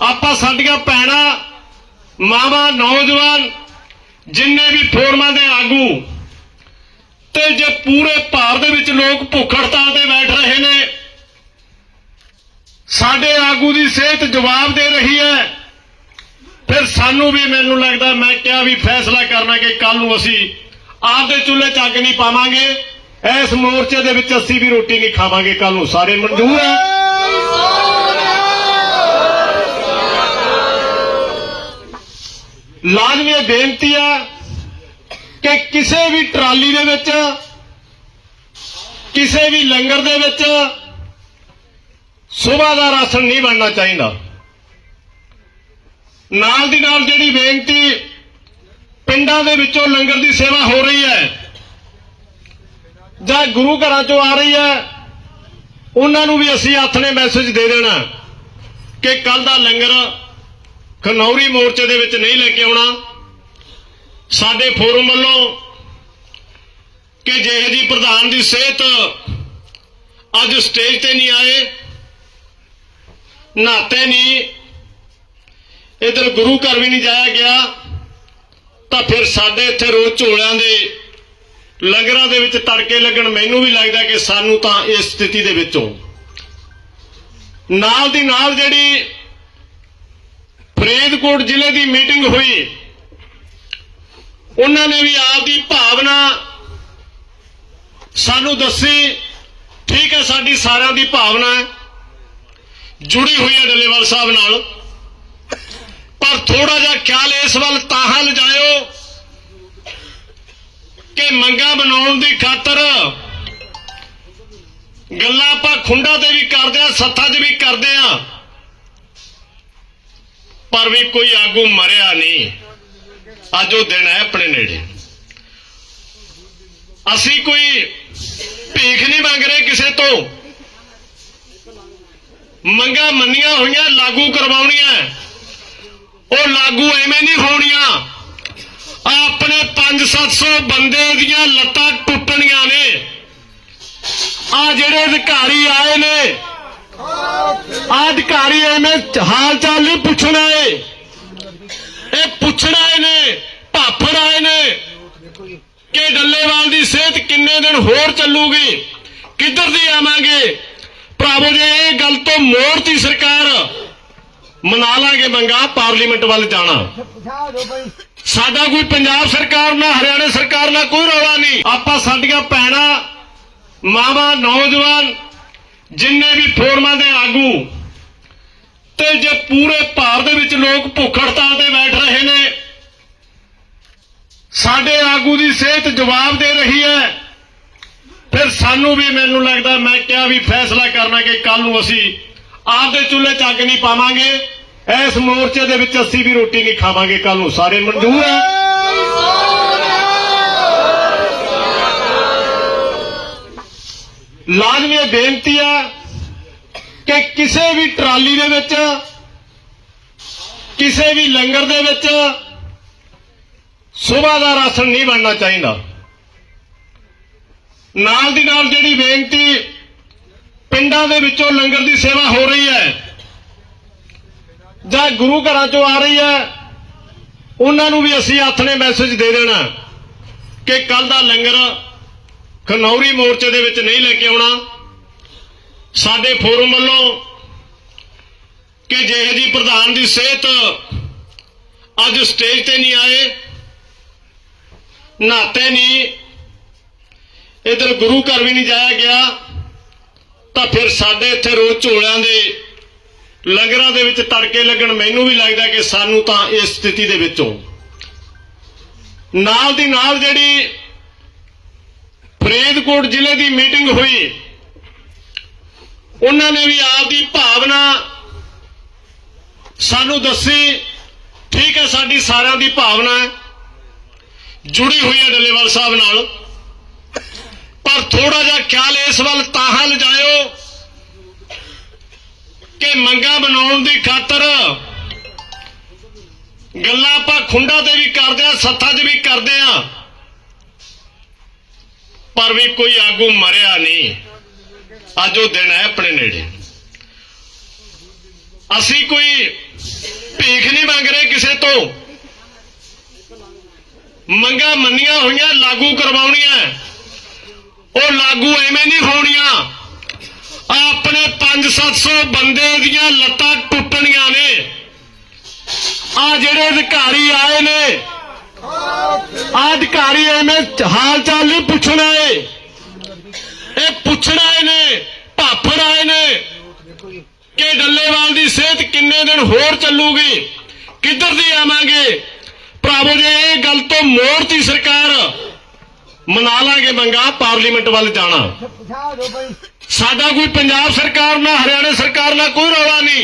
ਆਪਾਂ ਸਾਡੀਆਂ ਭੈਣਾਂ, ਮਾਵਾਂ, ਨੌਜਵਾਨ, ਜਿੰਨੇ ਵੀ ਫੋਰਮਾਂ ਦੇ ਆਗੂ, ਤੇ ਜੇ ਪੂਰੇ ਭਾਰਤ ਦੇ ਵਿੱਚ ਲੋਕ ਭੁੱਖ ਹੜਤਾਲ ਤੇ ਬੈਠ ਰਹੇ ਨੇ, ਸਾਡੇ ਆਗੂ ਦੀ ਸਿਹਤ ਜਵਾਬ ਦੇ ਰਹੀ ਹੈ। ਫਿਰ ਸਾਨੂੰ ਵੀ ਮੈਨੂੰ ਲੱਗਦਾ, ਮੈਂ ਕਿਹਾ ਵੀ ਫੈਸਲਾ ਕਰਨਾ ਕਿ ਕੱਲ ਨੂੰ ਅਸੀਂ ਆਪਦੇ ਚੁੱਲ੍ਹੇ 'ਚ ਅੱਗ ਨਹੀਂ ਪਾਵਾਂਗੇ। ਇਸ ਮੋਰਚੇ ਦੇ ਵਿੱਚ ਅਸੀਂ ਵੀ ਰੋਟੀ ਨਹੀਂ ਖਾਵਾਂਗੇ ਕੱਲ ਨੂੰ। ਸਾਰੇ ਮਨਜ਼ੂਰ ਹੈ। ਲਾਜ਼ਮੀ ਬੇਨਤੀ ਹੈ ਕਿ ਕਿਸੇ ਵੀ ਟਰਾਲੀ ਦੇ ਵਿੱਚ, ਕਿਸੇ ਵੀ ਲੰਗਰ ਦੇ ਵਿੱਚ ਸਵੇਰ ਦਾ ਰਾਸ਼ਨ ਨਹੀਂ ਬਣਨਾ ਚਾਹੀਦਾ। ਨਾਲ ਦੀ ਨਾਲ ਜਿਹੜੀ ਬੇਨਤੀ ਪਿੰਡਾਂ ਦੇ ਵਿੱਚੋਂ ਲੰਗਰ ਦੀ ਸੇਵਾ ਹੋ ਰਹੀ ਹੈ, ਜਾਂ ਗੁਰੂ ਘਰਾਂ ਚੋਂ ਆ ਰਹੀ ਹੈ, ਉਹਨਾਂ ਨੂੰ ਵੀ ਅਸੀਂ ਹੱਥ ਨੇ ਮੈਸੇਜ ਦੇ ਦੇਣਾ ਕਿ ਕੱਲ ਦਾ ਲੰਗਰ ਖਨੌਰੀ ਮੋਰਚੇ ਦੇ ਵਿੱਚ ਨਹੀਂ ਲੈ ਕੇ ਆਉਣਾ। ਸਾਡੇ ਫੋਰਮ ਵੱਲੋਂ ਕਿ ਜਿਹੇ ਜੀ ਪ੍ਰਧਾਨ ਦੀ ਸਿਹਤ ਅੱਜ ਸਟੇਜ ਤੇ ਨਹੀਂ ਆਏ ਨਾਤੇ ਨਹੀਂ, ਇਧਰ ਗੁਰੂ ਘਰ ਵੀ ਨਹੀਂ ਜਾਇਆ ਗਿਆ, ਤਾਂ ਫਿਰ ਸਾਡੇ ਇੱਥੇ ਰੋਜ਼ ਝੋਲਿਆਂ ਦੇ ਲੰਗਰਾਂ ਦੇ ਵਿੱਚ ਤੜਕੇ ਲੱਗਣ ਮੈਨੂੰ ਵੀ ਲੱਗਦਾ ਕਿ ਸਾਨੂੰ ਤਾਂ ਇਸ ਸਥਿਤੀ ਦੇ ਵਿੱਚੋਂ ਨਾਲ ਦੀ ਨਾਲ ਜਿਹੜੀ ਫਰੀਦਕੋਟ ਜ਼ਿਲ੍ਹੇ ਦੀ ਮੀਟਿੰਗ ਹੋਈ। ਉਹਨਾਂ ਨੇ ਵੀ ਆਪਦੀ ਭਾਵਨਾ ਸਾਨੂੰ ਦੱਸੀ, ਠੀਕ ਹੈ, ਸਾਡੀ ਸਾਰਿਆਂ ਦੀ ਭਾਵਨਾ ਹੈ। ਜੁੜੀ ਹੋਈ ਹੈ ਡੱਲੇਵਾਲ ਸਾਹਿਬ ਨਾਲ। ਪਰ ਥੋੜਾ ਜਿਹਾ ਖਿਆਲ ਇਸ ਵੱਲ ਤਾਹਾਂ ਲਿਜਾਇਓ ਕਿ ਮੰਗਾ ਬਣਾਉਣ ਦੀ ਖਾਤਰ ਗੱਲਾਂ ਆਪਾਂ ਖੁੰਡਾ ਤੇ ਵੀ ਕਰਦੇ ਆ ਸੱਥਾਂ 'ਚ ਵੀ ਕਰਦੇ ਆ ਪਰ ਵੀ ਕੋਈ ਆਗੂ ਮਰਿਆ ਨਹੀਂ। ਅੱਜ ਉਹ ਦਿਨ ਹੈ ਆਪਣੇ ਨੇੜੇ। ਅਸੀਂ ਕੋਈ ਭੀਖ ਨਹੀਂ ਮੰਗ ਰਹੇ ਕਿਸੇ ਤੋਂ। ਮੰਗਾ ਮੰਨੀਆਂ ਹੋਈਆਂ, ਲਾਗੂ ਕਰਵਾਉਣੀਆਂ। ਉਹ ਲਾਗੂ ਐਵੇਂ ਨਹੀਂ ਹੋਣੀਆਂ। ਆਹ ਆਪਣੇ 5-700 ਬੰਦੇ ਦੀਆਂ ਲੱਤਾਂ ਟੁੱਟਣੀਆਂ ਨੇ। ਆ ਜਿਹੜੇ ਅਧਿਕਾਰੀ ਆਏ ਨੇ। ਆ ਅਧਿਕਾਰੀ ਐਵੇਂ ਹਾਲ ਚਾਲ ਨਹੀਂ ਪੁੱਛਣਾ। ਇਹ ਪੁੱਛਣ ਆਏ ਨੇ ਭਾਫੜ ਆਏ ਨੇ ਕਿ ਡੱਲੇਵਾਲ ਦੀ ਸਿਹਤ ਕਿੰਨੇ ਦਿਨ ਹੋਰ ਚੱਲੂਗੀ? ਕਿੱਧਰ ਦੀ ਆਵਾਂਗੇ? ਭਰਾਵੋ, ਜੇ ਇਹ ਗੱਲ ਤੋਂ ਮੋੜਤੀ ਸਰਕਾਰ, ਮਨਾ ਲਾਂਗੇ ਮੰਗਾ ਪਾਰਲੀਮੈਂਟ ਵੱਲ ਜਾਣਾ। ਸਾਡਾ ਕੋਈ ਪੰਜਾਬ ਸਰਕਾਰ ਨਾਲ ਹਰਿਆਣਾ ਸਰਕਾਰ ਨਾਲ ਕੋਈ ਰੌਲਾ ਨਹੀਂ। ਆਪਾਂ ਸਾਡੀਆਂ ਭੈਣਾਂ, ਮਾਵਾਂ, ਨੌਜਵਾਨ, ਜਿੰਨੇ ਵੀ ਫੋਰਮਾਂ ਦੇ ਆਗੂ ਤੇ ਜੇ ਪੂਰੇ ਭਾਰਤ ਦੇ ਵਿੱਚ ਲੋਕ ਭੁੱਖ ਹੜਤਾਲ ਤੇ ਬੈਠ ਰਹੇ ਨੇ, ਸਾਡੇ ਆਗੂ ਦੀ ਸਿਹਤ ਜਵਾਬ ਦੇ ਰਹੀ ਹੈ। ਫਿਰ ਸਾਨੂੰ ਵੀ ਮੈਨੂੰ ਲੱਗਦਾ, ਮੈਂ ਕਿਹਾ ਵੀ ਫੈਸਲਾ ਕਰਨਾ ਕਿ ਕੱਲ ਨੂੰ ਅਸੀਂ ਆਪਦੇ ਚੁੱਲ੍ਹੇ 'ਚ ਅੱਗ ਨਹੀਂ ਪਾਵਾਂਗੇ। ਇਸ ਮੋਰਚੇ ਦੇ ਵਿੱਚ ਅਸੀਂ ਵੀ ਰੋਟੀ ਨਹੀਂ ਖਾਵਾਂਗੇ ਕੱਲ ਨੂੰ ਸਾਰੇ ਮਨਜ਼ੂਰ ਹੈ। ਲਾਜ਼ਮੀ ਬੇਨਤੀ ਹੈ ਕਿ ਕਿਸੇ ਵੀ ਟਰਾਲੀ ਦੇ ਵਿੱਚ, ਕਿਸੇ ਵੀ ਲੰਗਰ ਦੇ ਵਿੱਚ ਸਵੇਰ ਦਾ ਰਾਸ਼ਨ ਨਹੀਂ ਬਣਨਾ ਚਾਹੀਦਾ। ਨਾਲ ਦੀ ਨਾਲ ਜਿਹੜੀ ਬੇਨਤੀ ਪਿੰਡਾਂ ਦੇ ਵਿੱਚੋਂ ਲੰਗਰ ਦੀ ਸੇਵਾ ਹੋ ਰਹੀ ਹੈ, ਜਾਂ ਗੁਰੂ ਘਰਾਂ ਚੋਂ ਆ ਰਹੀ ਹੈ, ਉਹਨਾਂ ਨੂੰ ਵੀ ਅਸੀਂ ਹੱਥ ਨੇ ਮੈਸੇਜ ਦੇ ਦੇਣਾ ਕਿ ਕੱਲ ਦਾ ਲੰਗਰ ਖਨੌਰੀ ਮੋਰਚੇ ਦੇ ਵਿੱਚ ਨਹੀਂ ਲੈ ਕੇ ਆਉਣਾ। ਸਾਡੇ ਫੋਰਮ ਵੱਲੋਂ ਕਿ ਜਿਹੇ ਜੀ ਪ੍ਰਧਾਨ ਦੀ ਸਿਹਤ ਅੱਜ ਸਟੇਜ ਤੇ ਨਹੀਂ ਆਏ ਨਾਤੇ ਨਹੀਂ, ਇਧਰ ਗੁਰੂ ਘਰ ਵੀ ਨਹੀਂ ਜਾਇਆ ਗਿਆ, ਤਾਂ ਫਿਰ ਸਾਡੇ ਇੱਥੇ ਰੋਜ਼ ਝੋਲਿਆਂ ਦੇ ਲੰਗਰਾਂ ਦੇ ਵਿੱਚ ਤੜਕੇ ਲੱਗਣ ਮੈਨੂੰ ਵੀ ਲੱਗਦਾ ਕਿ ਸਾਨੂੰ ਤਾਂ ਇਸ ਸਥਿਤੀ ਦੇ ਵਿੱਚੋਂ ਨਾਲ ਦੀ ਨਾਲ ਜਿਹੜੀ ਫਰੀਦਕੋਟ ਜ਼ਿਲ੍ਹੇ ਦੀ ਮੀਟਿੰਗ ਹੋਈ ਉਹਨਾਂ ਨੇ ਵੀ ਆਪਦੀ ਭਾਵਨਾ ਸਾਨੂੰ ਦੱਸੀ, ਠੀਕ ਹੈ, ਸਾਡੀ ਸਾਰਿਆਂ ਦੀ ਭਾਵਨਾ ਹੈ, ਜੁੜੀ ਹੋਈ ਹੈ ਡੱਲੇਵਾਲ ਸਾਹਿਬ ਨਾਲ। ਪਰ ਥੋੜਾ ਜਿਹਾ ਖਿਆਲ ਇਸ ਵੱਲ ਤਾਹਾਂ ਲਿਜਾਇਓ ਕਿ ਮੰਗਾ ਬਣਾਉਣ ਦੀ ਖਾਤਰ ਗੱਲਾਂ ਆਪਾਂ ਖੁੰਡਾ ਤੇ ਵੀ ਕਰਦੇ ਆ ਸੱਥਾਂ 'ਚ ਵੀ ਕਰਦੇ ਆ ਪਰ ਵੀ ਕੋਈ ਆਗੂ ਮਰਿਆ ਨਹੀਂ। ਅੱਜ ਉਹ ਦਿਨ ਹੈ ਆਪਣੇ ਨੇੜੇ। ਅਸੀਂ ਕੋਈ ਭੀਖ ਨਹੀਂ ਮੰਗ ਰਹੇ ਕਿਸੇ ਤੋਂ। ਮੰਗਾ ਮੰਨੀਆਂ ਹੋਈਆਂ, ਲਾਗੂ ਕਰਵਾਉਣੀਆਂ। ਉਹ ਲਾਗੂ ਐਵੇਂ ਨਹੀਂ ਹੋਣੀਆਂ। ਆਹ ਆਪਣੇ 5-700 ਬੰਦੇ ਦੀਆਂ ਲੱਤਾਂ ਟੁੱਟਣੀਆਂ ਨੇ। ਆ ਜਿਹੜੇ ਅਧਿਕਾਰੀ ਆਏ ਨੇ ਆਹ ਅਧਿਕਾਰੀ ਐਵੇਂ ਹਾਲ ਚਾਲ ਨਹੀਂ ਪੁੱਛਣਾ ਏ ਇਹ ਪੁੱਛਣ ਆਏ ਨੇ ਭਾਫੜ ਆਏ ਨੇ ਕਿ ਡੱਲੇਵਾਲ ਦੀ ਸਿਹਤ ਕਿੰਨੇ ਦਿਨ ਹੋਰ ਚੱਲੂਗੀ? ਕਿੱਧਰ ਦੀ ਆਵਾਂਗੇ? ਭਰਾਵੋ, ਜੇ ਇਹ ਗੱਲ ਤੋਂ ਮੋੜਤੀ ਸਰਕਾਰ, ਮਨਾ ਲਾਂਗੇ ਮੰਗਾ ਪਾਰਲੀਮੈਂਟ ਵੱਲ ਜਾਣਾ। ਸਾਡਾ ਕੋਈ ਪੰਜਾਬ ਸਰਕਾਰ ਨਾਲ ਹਰਿਆਣਾ ਸਰਕਾਰ ਨਾਲ ਕੋਈ ਰੌਲਾ ਨਹੀਂ।